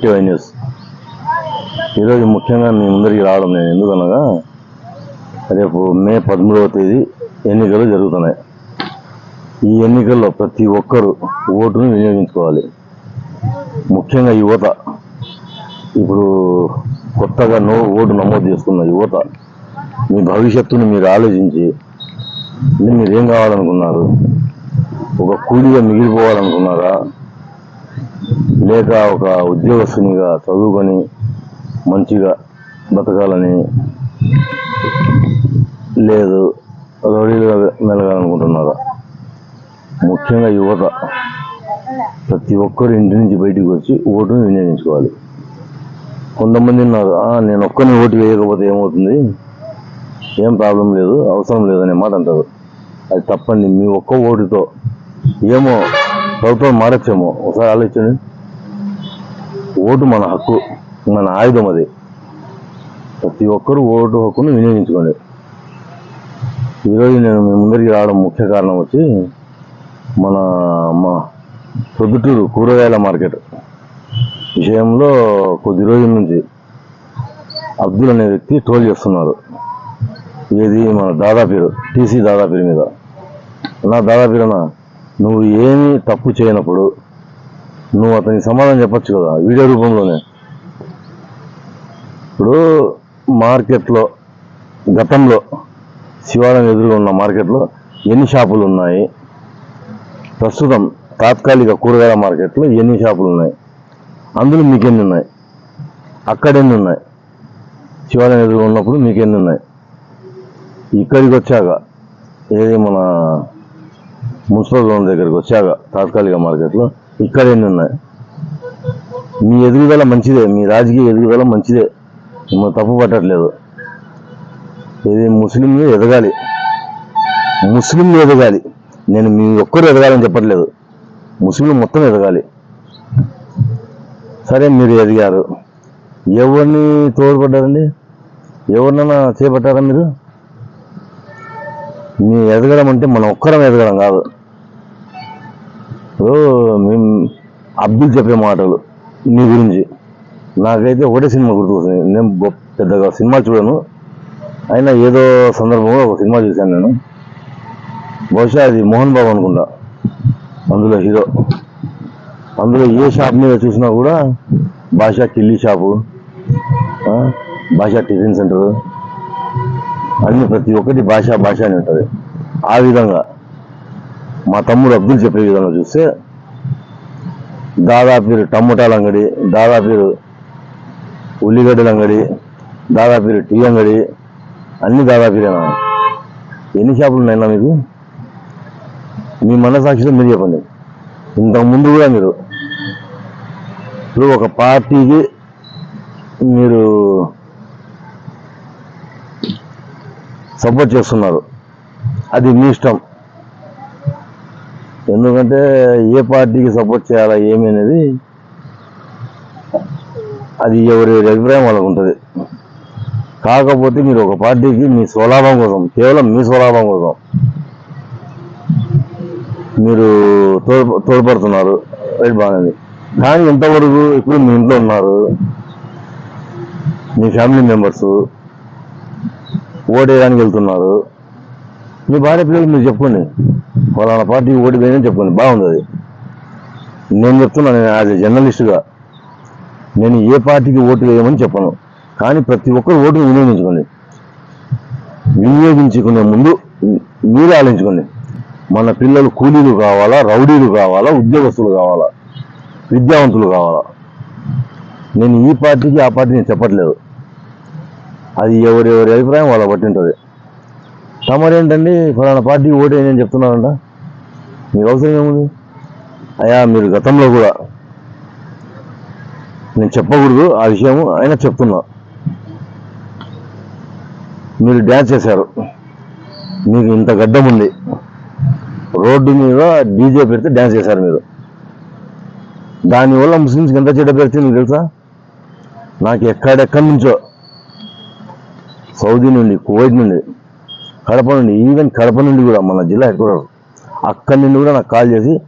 కేటీవై news. ఈరోజు ముఖ్యంగా మీ ముందరికి రావడం నేను ఎందుకనగా రేపు మే పదమూడవ తేదీ ఎన్నికలు జరుగుతున్నాయి. ఈ ఎన్నికల్లో ప్రతి ఒక్కరూ ఓటును వినియోగించుకోవాలి. ముఖ్యంగా యువత. ఇప్పుడు కొత్తగా నో ఓటు నమోదు చేసుకున్న యువత మీ భవిష్యత్తును మీరు ఆలోచించి మీరేం మీరు ఏం కావాలనుకున్నారు? ఒక కూలీగా మిగిలిపోవాలనుకున్నారా? లేక ఒక ఉద్యోగస్తునిగా చదువుకొని మంచిగా బతకాలని లేదు రౌడీలుగా మెలగాలనుకుంటున్నారా? ముఖ్యంగా యువత. ప్రతి ఒక్కరు ఇంటి నుంచి బయటికి వచ్చి ఓటును వినియోగించుకోవాలి. కొంతమంది ఉన్నారు నేను ఒక్కరిని ఓటు వేయకపోతే ఏమవుతుంది? ఏం ప్రాబ్లం లేదు అవసరం లేదనే మాట అంటారు. అది తప్పండి మీ ఒక్క ఓటుతో ఏమో ప్రభుత్వం మారచ్చేమో. ఒకసారి ఆలోచించండి. ఓటు మన హక్కు మన ఆయుధం అది. ప్రతి ఒక్కరూ ఓటు హక్కును వినియోగించుకోండి. ఈరోజు నేను మీ ముందరికి రావడం ముఖ్య కారణం వచ్చి మన మా పొద్దుటూరు కూరగాయల మార్కెట్ విషయంలో కొద్ది రోజుల నుంచి అబ్దుల్ అనే వ్యక్తి ట్రోల్ చేస్తున్నారు. ఏది? మన దాదా పేరు టీసీ దాదా పేరు మీద. నా దాదా పేరునా నువ్వు ఏమీ తప్పు చేయనప్పుడు నువ్వు అతనికి సమాధానం చెప్పొచ్చు కదా వీడియో రూపంలోనే. ఇప్పుడు మార్కెట్లో గతంలో శివాలయం ఎదురుగా ఉన్న మార్కెట్లో ఎన్ని షాపులు ఉన్నాయి? ప్రస్తుతం తాత్కాలిక కూరగాయల మార్కెట్లో ఎన్ని షాపులు ఉన్నాయి? అందులో మీకు ఎన్ని ఉన్నాయి? అక్కడ ఎన్ని ఉన్నాయి? శివాలయం ఎదురుగా ఉన్నప్పుడు మీకు ఎన్ని ఉన్నాయి? ఇక్కడికి వచ్చాక ఏది మన మున్సిపల్ గ్రౌండ్ దగ్గరికి వచ్చాక తాత్కాలిక మార్కెట్లో ఇక్కడ ఎన్ని ఉన్నాయి. మీ ఎదుగుదల మంచిదే మీ రాజకీయ ఎదుగుదల మంచిదే. మిమ్మల్ని తప్పు పట్టట్లేదు. ఇది ముస్లింలు ఎదగాలి. ముస్లింలు ఎదగాలి. నేను మీ ఒక్కరు ఎదగాలని చెప్పట్లేదు. ముస్లింలు మొత్తం ఎదగాలి. సరే మీరు ఎదిగారు. ఎవరిని తోడ్పడ్డారండి? ఎవరినైనా చేపట్టారా మీరు? మీ ఎదగడం అంటే మనం ఒక్కరం ఎదగడం కాదు. ఇప్పుడు మేము అబ్దుల్ చెప్పే మాటలు నీ గురించి. నాకైతే ఒకటే సినిమా గుర్తుకొస్తుంది. నేను పెద్దగా సినిమా చూడను. అయినా ఏదో సందర్భంలో ఒక సినిమా చూశాను నేను. బహుశా అది మోహన్ బాబు అనుకుంటా. అందులో హీరో. అందులో ఏ షాప్ మీద చూసినా కూడా భాషా కిల్లీ షాపు బాషా భాషా టిఫిన్ సెంటర్. అన్ని ప్రతి ఒక్కటి భాష భాష అని ఉంటుంది. ఆ విధంగా మా తమ్ముడు అబ్దుల్ చెప్పే విధంగా చూస్తే దాదాపు టమోటాల అంగడి దాదాపు ఉల్లిగడ్డల అంగడి దాదాపు టీ అంగడి అన్ని దాదాపురేనా ఎన్ని షాపులు ఉన్నాయన్నా మీకు? మీ మనసాక్షిలో మీరు చెప్పండి. ఇంతకు ముందు కూడా మీరు ఇప్పుడు ఒక పార్టీకి మీరు సపోర్ట్ చేస్తున్నారు. అది మీ ఇష్టం. ఎందుకంటే ఏ పార్టీకి సపోర్ట్ చేయాలా ఏమి అనేది అది ఎవరి అభిప్రాయం వాళ్ళకు ఉంటుంది. కాకపోతే మీరు ఒక పార్టీకి మీ స్వలాభం కోసం కేవలం మీ స్వలాభం కోసం మీరు తోడు తోడ్పడుతున్నారు. రైట్ బాగానేది కానీ ఇంతవరకు ఇప్పుడు మీ ఇంట్లో ఉన్నారు. మీ ఫ్యామిలీ మెంబర్స్ ఓడేయడానికి వెళ్తున్నారు. మీ భార్య పిల్లలు మీరు చెప్పుకోండి. వాళ్ళ పార్టీ ఓడిపోయిందని చెప్పుకోండి. బాగుంది అది. నేను చెప్తున్నా నేను యాజ్ ఎ జర్నలిస్ట్గా నేను ఏ పార్టీకి ఓటు వేయమని చెప్పను. కానీ ప్రతి ఒక్కరు ఓటును వినియోగించుకోండి. వినియోగించుకునే ముందు మీరు ఆలోచించుకోండి. మన పిల్లలు కూలీలు కావాలా రౌడీలు కావాలా ఉద్యోగస్తులు కావాలా విద్యావంతులు కావాలా? నేను ఈ పార్టీకి ఆ పార్టీ నేను చెప్పట్లేదు. అది ఎవరెవరి అభిప్రాయం వాళ్ళ బట్టి ఉంటుంది. తమరేంటండి? ఫలానా పార్టీ ఓటు అని చెప్తున్నారంట. మీకు అవసరం ఏముంది? అయ్యా మీరు గతంలో కూడా నేను చెప్పకూడదు ఆ విషయం అయినా చెప్తున్నా. మీరు డ్యాన్స్ చేశారు. మీకు ఇంత గడ్డం ఉంది. రోడ్డు మీద డీజే పెడితే డ్యాన్స్ చేశారు మీరు. దానివల్ల ముస్లిమ్స్కి ఎంత చెడ్డ పెడితే మీకు తెలుసా? నాకు ఎక్కడెక్కడి నుంచో సౌదీ నుండి కువైట్ నుండి కడప నుండి ఈవెన్ కడప నుండి కూడా మన జిల్లా హెడ్ క్వార్టర్ అక్కడి నుండి కూడా నాకు కాల్ చేసి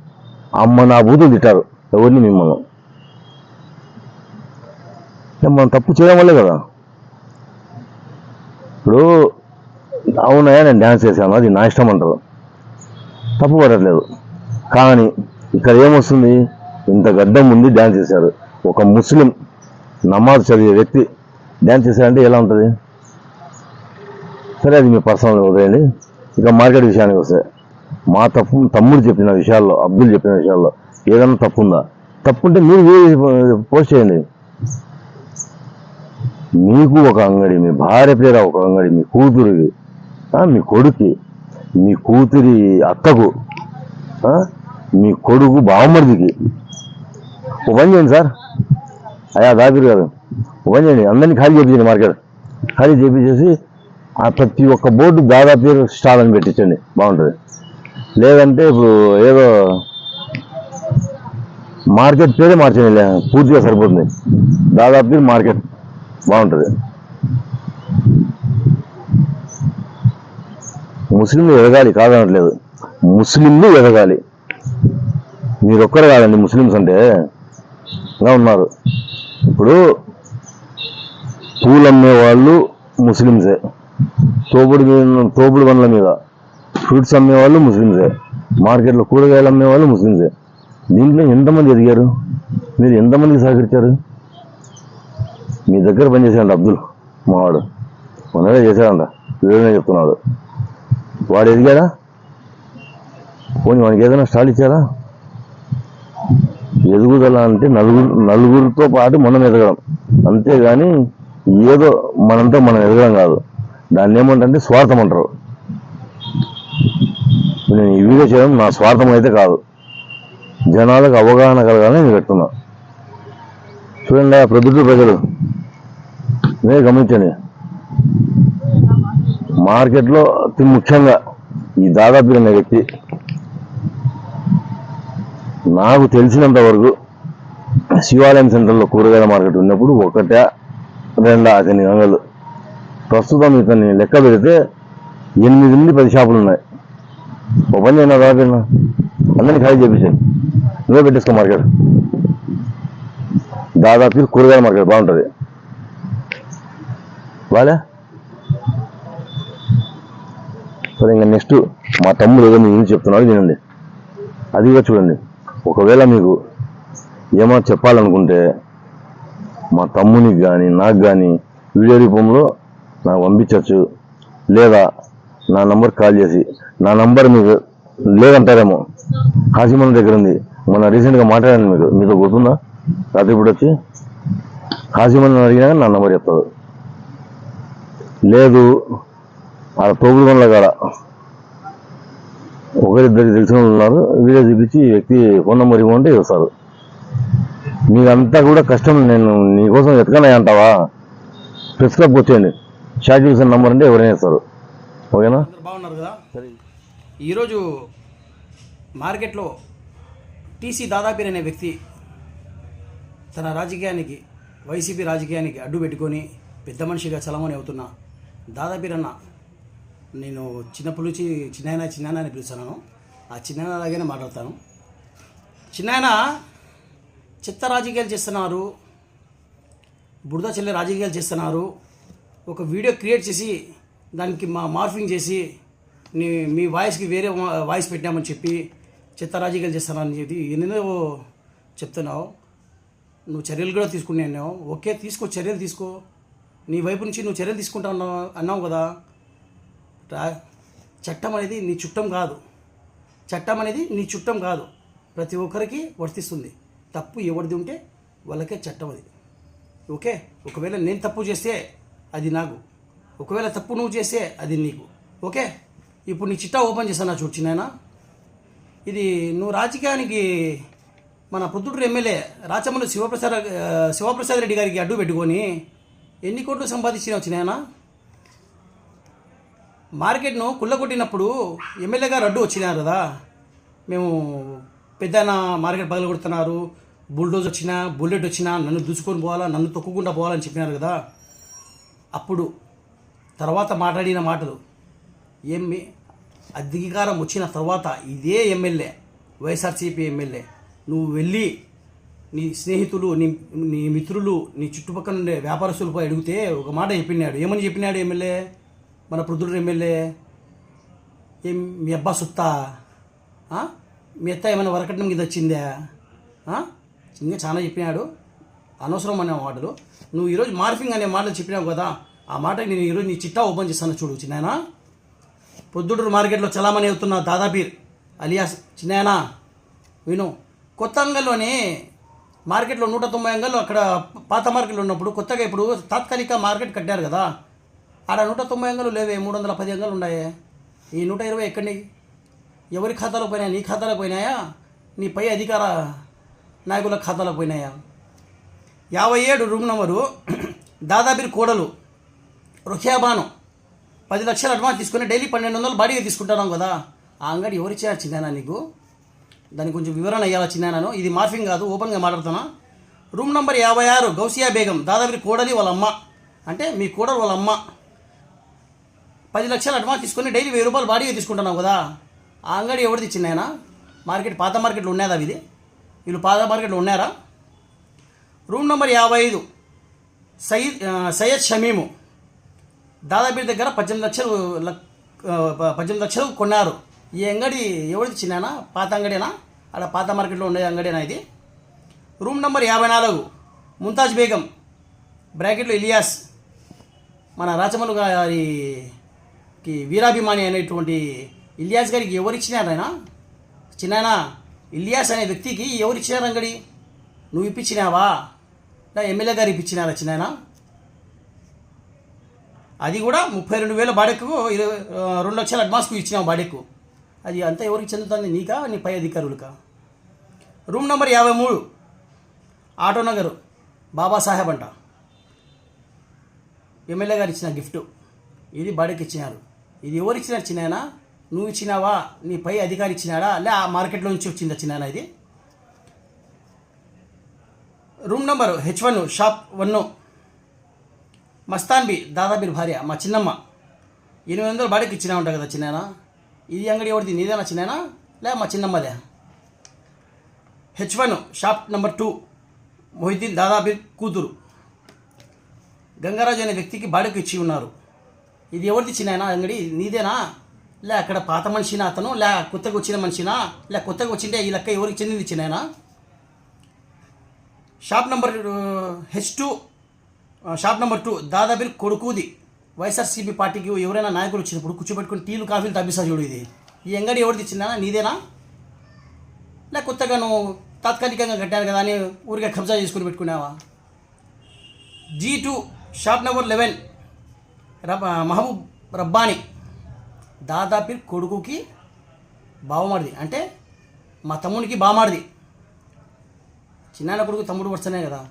అమ్మ నా బూతులు తిట్టారు. ఎవరిని మిమ్మల్ని? మనం తప్పు చేయడం వల్లే కదా. ఇప్పుడు అవునయ్యా నేను డ్యాన్స్ చేశాను. అది నా ఇష్టం అంటారు. తప్పు పడట్లేదు. కానీ ఇక్కడ ఏమొస్తుంది? ఇంత గడ్డం ఉంది డ్యాన్స్ చేశారు. ఒక ముస్లిం నమాజ్ చదివే వ్యక్తి డ్యాన్స్ చేశారంటే ఎలా ఉంటుంది? సరే అది మీ పర్సనల్ వదిలేయండి ఇక మార్కెట్ విషయానికి వస్తే మా తప్పు తమ్ముడు చెప్పిన విషయాల్లో అబ్దుల్ చెప్పిన విషయాల్లో ఏదైనా తప్పు ఉందా తప్పు ఉంటే మీరు పోస్ట్ చేయండి. మీకు ఒక అంగడి మీ భార్య పేర ఒక అంగడి మీ కూతురికి మీ కొడుకి మీ కూతురి అక్కకు మీ కొడుకు బావమరిదికి. ఒక పని చేయండి సార్. అయ్యా దాపిరు గారు. ఒక పని చేయండి. అందరినీ ఖాళీ చేయించండి మార్కెట్. ఖాళీ చేయించేసి ప్రతి ఒక్క బోర్డు దాదాపు పేరు స్టాల్ అని పెట్టించండి. బాగుంటుంది. లేదంటే ఇప్పుడు ఏదో మార్కెట్ పేరే మార్చండి. పూర్తిగా సరిపోతుంది. దాదాపు పేరు మార్కెట్. బాగుంటుంది. ముస్లింలు ఎదగాలి కాదనట్లేదు. ముస్లింలు ఎదగాలి. మీరొక్కరు కాదండి ముస్లిమ్స్ అంటే. ఇలా ఉన్నారు. ఇప్పుడు పూలు అమ్మేవాళ్ళు ముస్లిమ్సే. తోపుడు మీద తోపుడు బండ్ల మీద ఫ్రూట్స్ అమ్మేవాళ్ళు ముస్లిమ్సే. మార్కెట్లో కూరగాయలు అమ్మేవాళ్ళు ముస్లిమ్సే. దీంట్లో ఎంతమంది ఎదిగారు? మీరు ఎంతమందికి సహకరించారు? మీ దగ్గర పనిచేసాడు అబ్దుల్ మావాడు మొన్ననే చేశాడంట వీడియోనే చెప్తున్నాడు. వాడు ఎదిగాడా? పోనీ వానికి ఏదైనా స్టాల్ ఇచ్చారా ఎదుగుదల అంటే నలుగురు నలుగురితో పాటు మనం ఎదగడం. అంతేగాని ఏదో మనంతా మనం ఎదగడం కాదు. దాన్ని ఏమంటే స్వార్థం అంటారు నేను ఈ వీడియో చేయడం నా స్వార్థం అయితే కాదు. జనాలకు అవగాహన కలగాలని నేను పెడుతున్నా చూడండి ఆ ప్రొద్దుటూరు ప్రజలు. నేను గమనించండి. మార్కెట్లో అతి ముఖ్యంగా ఈ దాదాపు అనే వ్యక్తి నాకు తెలిసినంత వరకు శివాలయం సెంటర్లో కూరగాయల మార్కెట్ ఉన్నప్పుడు ఒకటే రెండా అతని అంగళ్ళు. ప్రస్తుతం ఇతన్ని లెక్క పెడితే ఎనిమిది నుండి పది షాపులు ఉన్నాయి. ఓ పని అయినా రాబోయినా అందరినీ ఖాళీ చేపించాయి నువ్వే పెట్టేసుకో మార్కెట్. దాదాపు కూరగాయల మార్కెట్ బాగుంటుంది. బాలే? సరే ఇంకా నెక్స్ట్ మా తమ్ముడు ఏదో మీ చెప్తున్నాడు వినండి. అది కూడా చూడండి. ఒకవేళ మీకు ఏమైనా చెప్పాలనుకుంటే మా తమ్మునికి కానీ నాకు కానీ వీడియో రూపంలో నాకు పంపించవచ్చు లేదా నా నంబర్ కాల్ చేసి నా నంబర్ మీకు లేదంటారేమో. కాశీమన్ దగ్గర ఉంది మొన్న రీసెంట్గా మాట్లాడాను మీకు. మీతో గుర్తుందా? ఇప్పుడు వచ్చి కాశీమన్ అడిగినా నా నంబర్ చెప్తాడు. లేదు ఆ తోపుడు పనుల కాడ ఒకరిద్దరికి తెలిసిన వాళ్ళు ఉన్నారు. వీడియో చూపించి వ్యక్తి ఫోన్ నెంబర్ ఇవ్వమంటే వస్తారు మీకంతా కూడా కష్టం. నేను నీకోసం ఎతకనే అంటావా? ప్రెస్ క్లబ్కి వచ్చేయండి. హుసేన్ నంబర్ అంటే ఎవరైనా ఇస్తారు ఓకేనా? బాగున్నారు కదా? ఈరోజు మార్కెట్లో టీసీ దాదాపీర్ అనే వ్యక్తి తన రాజకీయానికి వైసీపీ రాజకీయానికి అడ్డు పెట్టుకొని పెద్ద మనిషిగా చలమని అవుతున్న దాదాపీర్ అన్న నేను చిన్నప్పటి నుంచి చిన్నాయన చిన్నాయన అని పిలుస్తున్నాను ఆ చిన్నాయన లాగానే మాట్లాడతాను. చిన్నాయన చెత్త రాజకీయాలు చేస్తున్నారు బురద చెల్లె రాజకీయాలు చేస్తున్నారు ఒక వీడియో క్రియేట్ చేసి దానికి మా మార్ఫింగ్ చేసి నీ మీ వాయిస్కి వేరే వా- వాయిస్ పెట్టామని చెప్పి చెత్త చేస్తానని చెప్పి ఎన్నెన్నో చెప్తున్నావు. నువ్వు చర్యలు కూడా తీసుకున్నావు ఓకే తీసుకో చర్యలు తీసుకో. నీ వైపు నుంచి నువ్వు చర్యలు తీసుకుంటా అన్నావు అన్నావు కదా. రా చట్టం అనేది నీ చుట్టం కాదు. చట్టం అనేది నీ చుట్టం కాదు. ప్రతి ఒక్కరికి వర్తిస్తుంది. తప్పు ఎవరిది ఉంటే వాళ్ళకే చట్టం అది. ఓకే? ఒకవేళ నేను తప్పు చేస్తే అది నాకు. ఒకవేళ తప్పు నువ్వు చేస్తే అది నీకు. ఓకే? ఇప్పుడు నీ చిట్టా ఓపెన్ చేశాను చూడు చిన్నాయన? ఇది నువ్వు రాజకీయానికి మన పొద్దుటూరు ఎమ్మెల్యే రాచమల్లు శివప్రసాద్ శివప్రసాద్ రెడ్డి గారికి అడ్డు పెట్టుకొని ఎన్ని కోట్లు సంపాదించిన వచ్చినాయనా మార్కెట్ను కుళ్ళగొట్టినప్పుడు ఎమ్మెల్యే గారు అడ్డు వచ్చినారు కదా. మేము పెద్ద మార్కెట్ పగల కొడుతున్నారు బుల్డోజ్ వచ్చినా బుల్లెట్ వచ్చినా నన్ను దూసుకొని పోవాలా నన్ను తొక్కుకుండా పోవాలని చెప్పినారు కదా. అప్పుడు తర్వాత మాట్లాడిన మాటలు. ఏమి అధికారం వచ్చిన తర్వాత ఇదే ఎమ్మెల్యే వైఎస్ఆర్సీపీ ఎమ్మెల్యే. నువ్వు వెళ్ళి నీ స్నేహితులు నీ నీ మిత్రులు నీ చుట్టుపక్కల ఉండే వ్యాపారస్తులపై అడిగితే ఒక మాట చెప్పినాడు. ఏమని చెప్పినాడు ఎమ్మెల్యే? మన ప్రొద్దుటూరు ఎమ్మెల్యే. ఏం మీ అబ్బా సుత్తా? మీ అత్త ఏమైనా వరకట్నం మీద వచ్చిందా? ఇంకా చాలా చెప్పినాడు. అనవసరం అనే మాటలు. నువ్వు ఈరోజు మార్ఫింగ్ అనే మాటలు చెప్పినావు కదా ఆ మాట నేను ఈరోజు నీ చిట్టా ఓపెన్ చేస్తాను చూడు చిన్నాయన. పొద్దుటూరు మార్కెట్లో చలామణి అవుతున్న దాదాపీర్ అలియాస్ చిన్నాయనా విను. కొత్త అంగల్లోనే మార్కెట్లో నూట తొంభై అంగళ్ళు అక్కడ పాత మార్కెట్లో ఉన్నప్పుడు కొత్తగా ఇప్పుడు తాత్కాలిక మార్కెట్ కట్టారు కదా. ఆడ నూట తొంభై అంగలు లేవే మూడు వందల పది అంగలు ఉన్నాయే ఈ నూట ఇరవై ఎక్కడి ఎవరి ఖాతాలో పోయినాయా? నీ ఖాతాలో పోయినాయా? నీ పై అధికార నాయకుల ఖాతాలో పోయినాయా? యాభై ఏడు రూమ్ నెంబరు దాదాపిరి కోడలు రుఖ్యాబాను పది లక్షలు అడ్వాన్స్ తీసుకుని డైలీ పన్నెండు వందలు బాడీగా తీసుకుంటున్నాం కదా. ఆ అంగడి ఎవరు ఇచ్చారు చిన్నానా నీకు? దానికి కొంచెం వివరణ అయ్యాలా చిన్నాను ఇది మార్ఫింగ్ కాదు ఓపెన్గా మాట్లాడుతున్నా. రూమ్ నెంబర్ యాభై ఆరు గౌసియా బేగం దాదాపు కోడలి వాళ్ళ అమ్మ. అంటే మీ కోడలు వాళ్ళ అమ్మ. పది లక్షలు అడ్వాన్స్ తీసుకొని డైలీ వెయ్యి రూపాయలు బాడీగా తీసుకుంటున్నావు కదా. ఆ అంగడి ఎవరిది చిన్నాయన మార్కెట్ పాత మార్కెట్లో ఉన్నదా ఇది? వీళ్ళు పాత మార్కెట్లో ఉన్నారా? రూమ్ నెంబర్ యాభై ఐదు సయీద్ సయ్యద్ షమీము. దాదాపు దగ్గర పద్దెనిమిది లక్షలు లక్- పద్దెనిమిది లక్షలు కొన్నారు. ఈ అంగడి ఎవరిది చిన్నానా? పాత అంగడేనా? అక్కడ పాత మార్కెట్లో ఉండే అంగడేనా ఇది? రూమ్ నెంబర్ యాభై నాలుగు ముంతాజ్ బేగం. బ్రాకెట్లో ఇలియాస్. మన రాచమల్లు గారికి వీరాభిమాని అనేటువంటి ఇలియాస్ గారికి ఎవరు చిన్నాయన ఇలియాస్ అనే వ్యక్తికి ఎవరు ఇచ్చినారు అంగడి? నువ్వు ఇప్పించినావా? నా ఎమ్మెల్యే గారికి ఇప్పించిన చిన్నాయనా అది కూడా ముప్పై రెండు వేల బాడెక్కు ఇరవై రెండు లక్షల అడ్వాన్స్కు ఇచ్చినాం బాడెక్కు. అది అంతా ఎవరికి చెందుతుంది నీకా నీ పై అధికారులకా? రూమ్ నెంబర్ యాభై మూడు ఆటో నగర్ బాబాసాహెబ్ అంట. ఎమ్మెల్యే గారు ఇచ్చిన గిఫ్ట్. ఇది బాడెక్కి ఇచ్చినారు. ఇది ఎవరు ఇచ్చినారు చిన్నాయన? నువ్వు ఇచ్చినావా? నీ పై అధికారి ఇచ్చినాడా? లే ఆ మార్కెట్లో నుంచి వచ్చిందా చిన్నాయన ఇది? Room number H one shop one Mastanbi Dadabir భార్య మా చిన్నమ్మ. ఎనిమిది వందలు బాడీకి ఇచ్చినా ఉంటా కదా చిన్నాయన? ఇది అంగడి ఎవరిది? నీదేనా చిన్నాయన? లే మా చిన్నమ్మదే. H one shop number two Mohiddin Dadabir కూతురు. గంగరాజు అనే వ్యక్తికి బాడీకి ఇచ్చి ఉన్నారు. ఇది ఎవరిది చిన్నాయన అంగడి? నీదేనా? లే అక్కడ పాత మనిషినా అతను? లే కొత్తగా వచ్చిన మనిషినా? లే కొత్తగా వచ్చింటే ఈ లెక్క ఎవరికి చెందింది చిన్నాయనా? Shop number H two shop number two దాదాపు కొడుకుది. వైఎస్ఆర్సీపీ పార్టీకి ఎవరైనా నాయకులు వచ్చినప్పుడు కూర్చోబెట్టుకుని టీలు కాఫీలు తప్పిస్తా చూడు ఇది. ఈ అంగడి ఎవరిది ఇచ్చిందా నీదేనా? లేక కొత్తగా నువ్వు తాత్కాలికంగా కట్టాను కదా అని ఊరికే కబ్జా చేసుకుని పెట్టుకున్నావా? G two shop number eleven Rab Mahaboob Rabbani. దాదాపు కొడుకుకి బావమాడిది అంటే మా తమ్మునికి బామాడిది చిన్నాయన కొడుకు తమ్ముడు వస్తేనే కదా.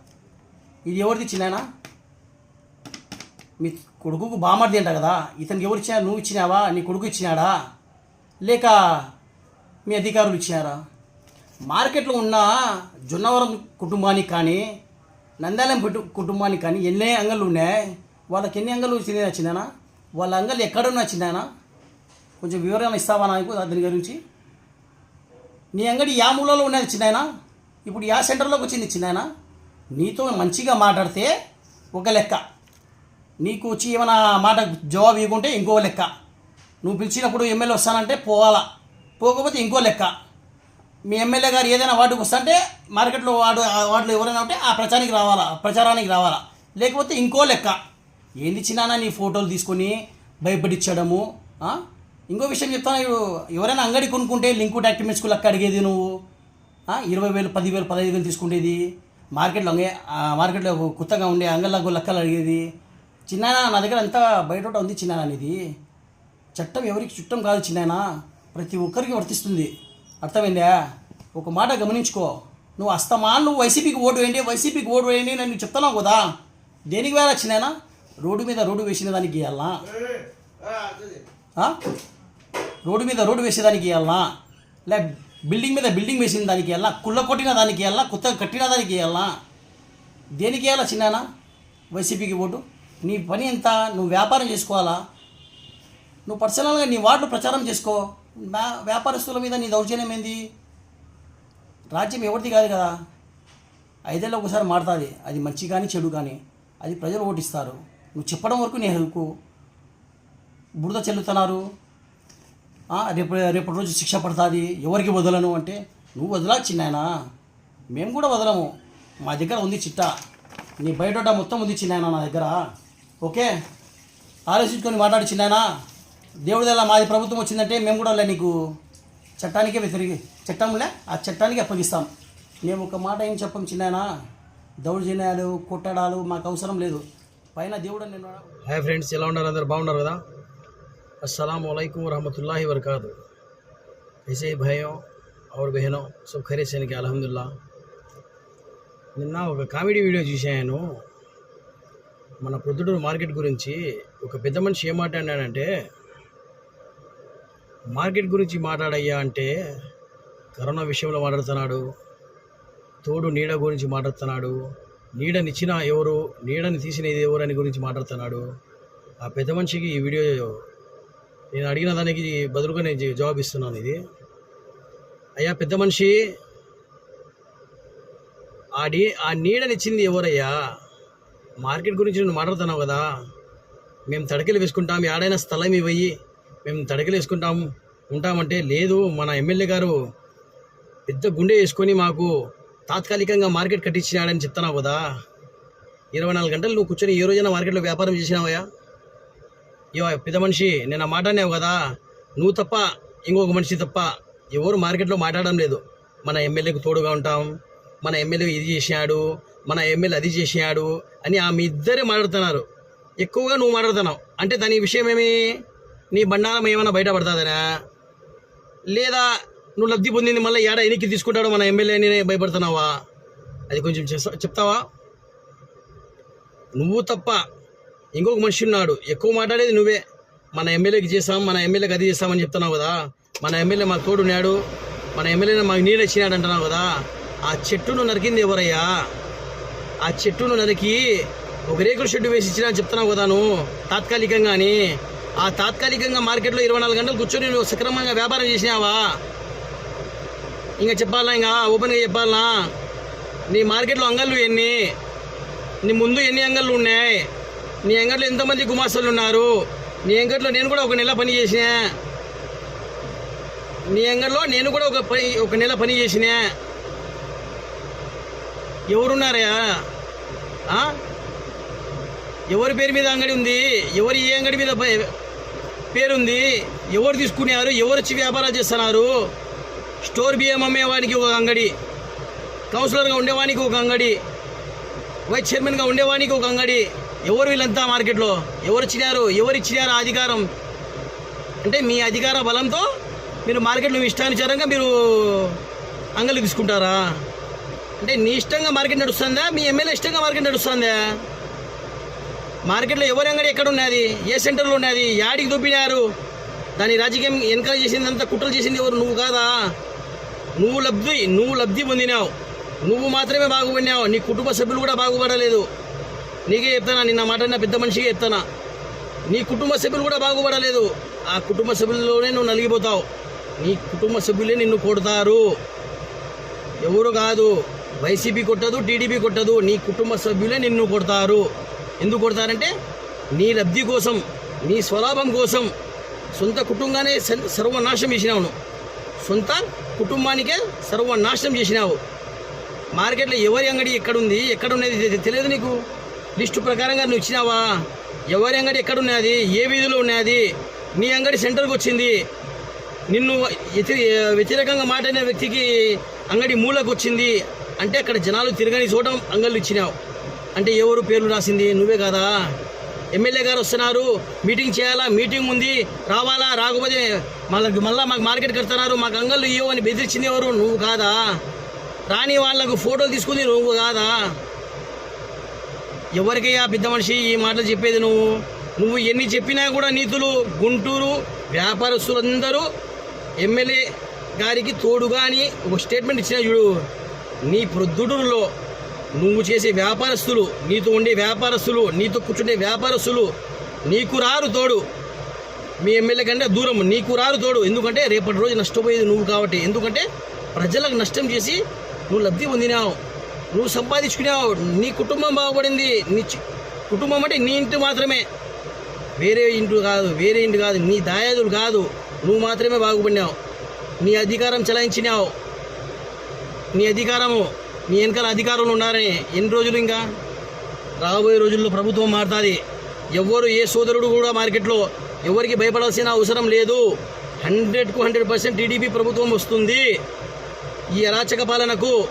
ఇది ఎవరిది చిన్నాయన మీ కొడుకుకు బామర్ది అంట కదా. ఇతనికి ఎవరు ఇచ్చినా నువ్వు ఇచ్చినావా? నీ కొడుకు ఇచ్చినాడా? లేక మీ అధికారులు ఇచ్చినారా? మార్కెట్లో ఉన్న జొన్నవరం కుటుంబానికి కానీ నందాలం కుటుంబానికి కానీ ఎన్ని అంగళ్ళు ఉన్నాయి. వాళ్ళకి ఎన్ని అంగళ్ళు చిన్న చిన్నానా వాళ్ళ అంగళ్ళు ఎక్కడున్నా చిన్నానా కొంచెం వివరణ ఇస్తావా నాకు? దాని గురించి. నీ అంగడి యా మూలలో ఉన్నది చిన్నాయనా ఇప్పుడు యా సెంటర్లోకి వచ్చింది చిన్నాయన నీతో మంచిగా మాట్లాడితే ఒక లెక్క. నీకు వచ్చి ఏమైనా మాట జవాబు ఇవ్వకుంటే ఇంకో లెక్క. నువ్వు పిలిచినప్పుడు ఎమ్మెల్యే వస్తానంటే పోవాలా? పోకపోతే ఇంకో లెక్క. మీ ఎమ్మెల్యే గారు ఏదైనా వార్డుకు వస్తుంటే మార్కెట్లో వార్డు ఆ వార్డులో ఎవరైనా ఉంటే ఆ ప్రచారానికి రావాలా? ప్రచారానికి రావాలా? లేకపోతే ఇంకో లెక్క. ఏంది చిన్నానా నీ ఫోటోలు తీసుకొని భయపడిచ్చడము? ఇంకో విషయం చెప్తాను ఎవరైనా అంగడి కొనుక్కుంటే లింకు డాక్యుమెంట్స్కు లెక్క అడిగేది నువ్వు? ఇరవై వేలు పదివేలు పదహైదు వేలు తీసుకునేది మార్కెట్లో మార్కెట్లో కొత్తగా ఉండే అంగళ్ళకు లెక్కలు అడిగేది. చిన్నాయన నా దగ్గర అంతా బయట ఉంది చిన్నాయన అనేది చట్టం ఎవరికి చుట్టం కాదు చిన్నాయన ప్రతి ఒక్కరికి వర్తిస్తుంది. అర్థమైందా? ఒక మాట గమనించుకో. నువ్వు అస్తమాన్ నువ్వు వైసీపీకి ఓటు వేయండి వైసీపీకి ఓటు వేయండి నేను చెప్తున్నావు కదా. దేనికి వేళ చిన్నాయన రోడ్డు మీద రోడ్డు వేసిన దానికి ఇవ్వాలా రోడ్డు మీద రోడ్డు వేసేదానికి ఇవ్వాలనా లే బిల్డింగ్ మీద బిల్డింగ్ వేసిన దానికి వెళ్ళా కుళ్ళ కొట్టిన దానికి వెళ్ళా కొత్తగా కట్టిన దానికి వెళ్ళా దేనికి వెళ్ళా చిన్నానా? వైసీపీకి ఓటు. నీ పని ఎంత? నువ్వు వ్యాపారం చేసుకోవాలా? నువ్వు పర్సనల్గా నీ వార్డు ప్రచారం చేసుకో. వ్యాపారస్తుల మీద నీ దౌర్జన్యం ఏంది? రాజ్యం ఎవరిది కాదు కదా. ఐదేళ్ళు ఒకసారి మారుతుంది. అది మంచి కానీ చెడు కానీ. అది ప్రజలు ఓటిస్తారు. నువ్వు చెప్పడం వరకు నీ హక్కు బురద చెల్లుతున్నారు. రేపు రేపటి రోజు శిక్ష పడుతుంది. ఎవరికి వదలను అంటే నువ్వు వదలా చిన్నాయనా? మేము కూడా వదలము. మా దగ్గర ఉంది చిట్టా. నీ బయట మొత్తం ఉంది చిన్నాయన నా దగ్గర? ఓకే? ఆలోచించుకొని మాట్లాడి చిన్నాయనా. దేవుడిదల్లా మాది ప్రభుత్వం వచ్చిందంటే మేము కూడా లే నీకు చట్టానికే వ్యతిరేకి చట్టంలే ఆ చట్టానికి అప్పగిస్తాం. మేము ఒక మాట ఏం చెప్పం చిన్నాయనా? దౌర్జన్యాలు కొట్టడాలు మాకు అవసరం లేదు. పైన దేవుడు నేను హాయ్ ఫ్రెండ్స్ ఎలా ఉన్నారు? అందరు బాగున్నారు కదా? अस्सलाम वालेकुम रहमतुल्लाहि वरकातु ऐसे ही भाइयों और बहनों सब खैरियत से कि అల్హమ్దుల్లా నిన్న ఒక కామెడీ వీడియో చూశాను మన ప్రొద్దుటూరు మార్కెట్ గురించి ఒక పెద్ద మనిషి ఏం మాట్లాడినాడంటే మార్కెట్ గురించి మాట్లాడయ్యా అంటే కరోనా విషయంలో మాట్లాడుతున్నాడు తోడు నీడ గురించి మాట్లాడుతున్నాడు నీడనిచ్చిన ఎవరు నీడని తీసినది ఎవరు అని గురించి మాట్లాడుతున్నాడు ఆ పెద్ద మనిషికి ఈ వీడియో నేను అడిగిన దానికి బదులుగా నేను జవాబు ఇస్తున్నాను ఇది. అయ్యా పెద్ద మనిషి ఆ నీ ఆ నీడనిచ్చింది ఎవరయ్యా? మార్కెట్ గురించి నువ్వు మాట్లాడుతున్నావు కదా. మేము తడకలు వేసుకుంటాం ఏడైనా స్థలం ఇవ్వయి మేము తడకలు వేసుకుంటాం ఉంటామంటే లేదు. మన ఎమ్మెల్యే గారు పెద్ద గుండె వేసుకొని మాకు తాత్కాలికంగా మార్కెట్ కట్టించినాడని చెప్తున్నావు కదా. ఇరవై నాలుగు గంటలు నువ్వు కూర్చొని ఏ రోజైనా మార్కెట్లో వ్యాపారం చేసినావయ్యా? ఇవో పెద్ద మనిషి నేను ఆ మాట అనేవు కదా నువ్వు తప్ప ఇంకొక మనిషి తప్ప ఎవరు మార్కెట్లో మాట్లాడడం లేదు. మన ఎమ్మెల్యేకు తోడుగా ఉంటాం మన ఎమ్మెల్యే ఇది చేసినాడు మన ఎమ్మెల్యే అది చేసినాడు అని ఆమె ఇద్దరే మాట్లాడుతున్నారు. ఎక్కువగా నువ్వు మాట్లాడుతున్నావు. అంటే దాని విషయం ఏమి? నీ బండారం ఏమైనా బయటపడుతుందనా లేదా నువ్వు లబ్ధి పొందింది మళ్ళీ ఏడ ఎనికి తీసుకుంటాడు మన ఎమ్మెల్యే అని భయపడుతున్నావా? అది కొంచెం చెప్తావా? నువ్వు తప్ప ఇంకొక మనిషి ఉన్నాడు. ఎక్కువ మాట్లాడేది నువ్వే. మన ఎమ్మెల్యేకి చేస్తాం మన ఎమ్మెల్యేకి అది చేస్తామని చెప్తున్నావు కదా. మన ఎమ్మెల్యే మాకు తోడు ఉన్నాడు. మన ఎమ్మెల్యే మాకు నీళ్ళు ఇచ్చినాడు అంటున్నావు కదా. ఆ చెట్టును నరికింది ఎవరయ్యా? ఆ చెట్టును నరికి ఒక రేకుల షెడ్డు వేసి ఇచ్చినా చెప్తున్నావు కదా నువ్వు. తాత్కాలికంగా అని ఆ తాత్కాలికంగా మార్కెట్లో ఇరవై నాలుగు గంటలు కూర్చొని నువ్వు సక్రమంగా వ్యాపారం చేసినావా? ఇంకా చెప్పాలా ఇంకా ఓపెన్గా చెప్పాలా? నీ మార్కెట్లో అంగళ్ళు ఎన్ని? నీ ముందు ఎన్ని అంగళ్ళు ఉన్నాయి? నీ అంగట్లో ఎంతమంది గుమాస్తలు ఉన్నారు? నీ అంగట్లో నేను కూడా ఒక నెల పని చేసిన. నీ అంగట్లో నేను కూడా ఒక పని ఒక నెల పని చేసిన. ఎవరున్నారయ్యా? ఎవరి పేరు మీద అంగడి ఉంది? ఎవరి ఏ అంగడి మీద పేరుంది? ఎవరు తీసుకున్నారు? ఎవరు వచ్చి వ్యాపారాలు చేస్తున్నారు? స్టోర్ బియ్యం అమ్మేవానికి ఒక అంగడి కౌన్సిలర్గా ఉండేవానికి ఒక అంగడి వైస్ చైర్మన్గా ఉండేవానికి ఒక అంగడి ఎవరు వీళ్ళంతా మార్కెట్లో? ఎవరు ఇచ్చినారు? ఎవరు ఇచ్చినారు ఆ అధికారం? అంటే మీ అధికార బలంతో మీరు మార్కెట్లో మీ ఇష్టానుసారంగా మీరు అంగలు తీసుకుంటారా? అంటే నీ ఇష్టంగా మార్కెట్ నడుస్తుందా? మీ ఎమ్మెల్యే ఇష్టంగా మార్కెట్ నడుస్తుందా? మార్కెట్లో ఎవరి అంగడి ఎక్కడ ఉన్నది? ఏ సెంటర్లో ఉన్నది? యాడికి దొబ్బినారు దాని రాజకీయం ఎన్కరేజ్ అంత కుట్రలు చేసింది ఎవరు? నువ్వు కాదా? నువ్వు లబ్ధి నువ్వు లబ్ధి పొందినావు. నువ్వు మాత్రమే బాగుపడినావు. నీ కుటుంబ సభ్యులు కూడా బాగుపడలేదు. నీకే చెప్తానా? నిన్న మాట పెద్ద మనిషికి చెప్తానా? నీ కుటుంబ సభ్యులు కూడా బాగుపడలేదు. ఆ కుటుంబ సభ్యుల్లోనే నువ్వు నలిగిపోతావు. నీ కుటుంబ సభ్యులే నిన్ను కొడతారు. ఎవరు కాదు. వైసీపీ కొట్టదు టీడీపీ కొట్టదు. నీ కుటుంబ సభ్యులే నిన్ను కొడతారు. ఎందుకు కొడతారంటే నీ లబ్ధి కోసం నీ స్వలాభం కోసం సొంత కుటుంబాన్ని సర్- సర్వనాశనం చేసినావు నువ్వు. సొంత కుటుంబానికే సర్వనాశనం చేసినావు. మార్కెట్లో ఎవరి అంగడి ఎక్కడుంది ఎక్కడ ఉన్నది తెలియదు నీకు? లిస్టు ప్రకారంగా నువ్వు ఇచ్చినావా? ఎవరి అంగడి ఎక్కడున్నది? ఏ వీధిలో ఉన్నది? నీ అంగడి సెంటర్కి వచ్చింది. నిన్ను వ్యతిరేకంగా మాట్లాడిన వ్యక్తికి అంగడి మూలకు వచ్చింది. అంటే అక్కడ జనాలు తిరగని చోట అంగళ్ళు ఇచ్చినావు. అంటే ఎవరు పేర్లు రాసింది? నువ్వే కదా? ఎమ్మెల్యే గారు వస్తున్నారు. మీటింగ్ చేయాలా? మీటింగ్ ఉంది. రావాలా? రాకపోతే మళ్ళీ మళ్ళీ మాకు మార్కెట్ కడుతున్నారు. మాకు అంగళ్ళు ఇవ్వని అని బెదిరించింది ఎవరు? నువ్వు కాదా? రాని వాళ్ళకు ఫోటోలు తీసుకుంది నువ్వు కాదా? ఎవరికయ్యా పెద్ద మనిషి ఈ మాటలు చెప్పేది నువ్వు? నువ్వు ఎన్ని చెప్పినా కూడా నీతులు గుంటూరు వ్యాపారస్తులందరూ ఎమ్మెల్యే గారికి తోడుగా అని ఒక స్టేట్మెంట్ ఇచ్చిన చూడు. నీ ప్రొద్దుడులో నువ్వు చేసే వ్యాపారస్తులు నీతో ఉండే వ్యాపారస్తులు నీతో కూర్చుండే వ్యాపారస్తులు నీకు రారు తోడు. మీ ఎమ్మెల్యే కంటే దూరం నీకు రారు తోడు. ఎందుకంటే రేపటి రోజు నష్టపోయేది నువ్వు కాబట్టి. ఎందుకంటే ప్రజలకు నష్టం చేసి నువ్వు లబ్ధి పొందినావు. నువ్వు సంపాదించుకున్నావు నీ కుటుంబం బాగుపడింది. నీ చి- కుటుంబం అంటే నీ ఇంటి మాత్రమే. వేరే ఇంటి కాదు వేరే ఇంటి కాదు నీ దాయాదులు కాదు. నువ్వు మాత్రమే బాగుపడినావు. నీ అధికారం చలాయించినావు. నీ అధికారము నీ వెనకాల అధికారులు ఉన్నారని ఎన్ని రోజులు ఇంకా? రాబోయే రోజుల్లో ప్రభుత్వం మారుతుంది. ఎవ్వరు ఏ సోదరుడు కూడా మార్కెట్లో ఎవరికి భయపడాల్సిన అవసరం లేదు. హండ్రెడ్కు హండ్రెడ్ పర్సెంట్ టీడీపీ ప్రభుత్వం వస్తుంది. ఈ అరాచక పాలనకు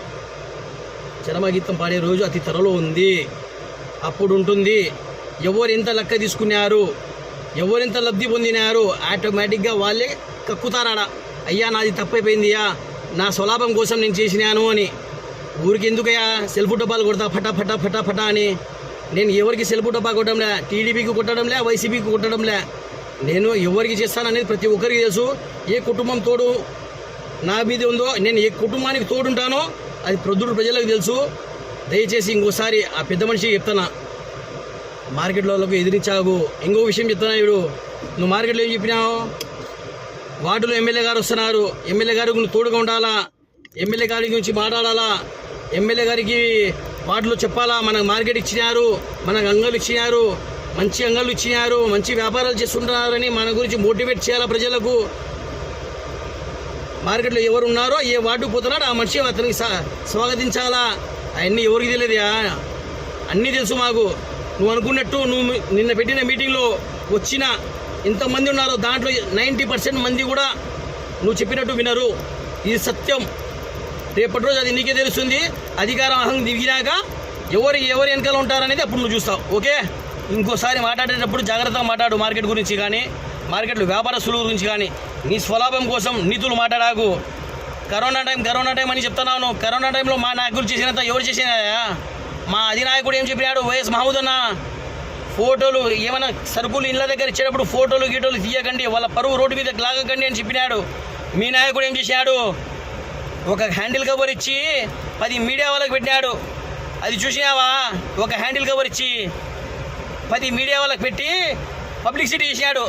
చరమగీతం పాడే రోజు అతి త్వరలో ఉంది. అప్పుడు ఉంటుంది ఎవరెంత లెక్క తీసుకున్నారు? ఎవరెంత లబ్ధి పొందినారు? ఆటోమేటిక్గా వాళ్ళే కక్కుతారాడ అయ్యా నాది తప్పైపోయిందియా. నా స్వలాభం కోసం నేను చేసినాను అని. ఊరికి ఎందుకయ్యా సెల్ఫ్ డబ్బాలు కొడతా ఫటా ఫటా ఫటా ఫటా అని. నేను ఎవరికి సెల్ఫ్ డబ్బా కొట్టడంలే? టీడీపీకి కొట్టడంలే? వైసీపీకి కొట్టడంలే? నేను ఎవరికి చేస్తాననేది ప్రతి ఒక్కరికి తెలుసు. ఏ కుటుంబం తోడు నా మీద ఉందో నేను ఏ కుటుంబానికి తోడుంటానో అది ప్రొద్దుడు ప్రజలకు తెలుసు. దయచేసి ఇంకోసారి ఆ పెద్ద మనిషి చెప్తానా మార్కెట్లోకి ఎదిరించాగు ఇంకో విషయం చెప్తున్నా ఇప్పుడు. నువ్వు మార్కెట్లో ఏం చెప్పినావు? వార్డులో ఎమ్మెల్యే గారు వస్తున్నారు. ఎమ్మెల్యే గారికి నువ్వు తోడుగా ఉండాలా? ఎమ్మెల్యే గారి గురించి మాట్లాడాలా? ఎమ్మెల్యే గారికి వార్డులో చెప్పాలా? మనకు మార్కెట్ ఇచ్చినారు. మనకు అంగలు ఇచ్చినారు. మంచి అంగళ్ళు ఇచ్చినారు. మంచి వ్యాపారాలు చేస్తుంటున్నారని మన గురించి మోటివేట్ చేయాలా ప్రజలకు? మార్కెట్లో ఎవరు ఉన్నారో ఏ వార్డు పోతున్నాడో ఆ మనిషి అతనికి స్వా- స్వాగతించాలా? అవన్నీ ఎవరికి తెలియదు అన్నీ తెలుసు మాకు. నువ్వు అనుకున్నట్టు నువ్వు నిన్న పెట్టిన మీటింగ్లో వచ్చిన ఎంతమంది ఉన్నారో దాంట్లో నైంటీ పర్సెంట్ మంది కూడా నువ్వు చెప్పినట్టు వినరు. ఇది సత్యం. రేపటి రోజు అది నీకే తెలుస్తుంది. అధికారం అహం దిగినాక ఎవరు ఎవరు వెనకాల ఉంటారనేది అప్పుడు నువ్వు చూస్తావు. ఓకే? ఇంకోసారి మాట్లాడేటప్పుడు జాగ్రత్తగా మాట్లాడు మార్కెట్ గురించి కానీ. మార్కెట్లో వ్యాపారస్తుల గురించి కానీ నీ స్వలాభం కోసం నీతులు మాట్లాడాకు కరోనా టైం కరోనా టైం అని చెప్తున్నాను. కరోనా టైంలో మా నాయకులు చేసినంత ఎవరు చేసినాయా మా అధినాయకుడు ఏం చెప్పినాడు? వైఎస్ మహమూద్ అన్న. ఫోటోలు ఏమైనా సరుకులు ఇళ్ళ దగ్గర ఇచ్చేటప్పుడు ఫోటోలు గీటోలు తీయకండి. వాళ్ళ పరువు రోడ్డు మీద లాగకండి అని చెప్పినాడు. మీ నాయకుడు ఏం చేశాడు? ఒక హ్యాండిల్ కవర్ ఇచ్చి పది మీడియా వాళ్ళకి పెట్టినాడు. అది చూసినావా? ఒక హ్యాండిల్ కవర్ ఇచ్చి పది మీడియా వాళ్ళకి పెట్టి పబ్లిసిటీ చేసినాడు.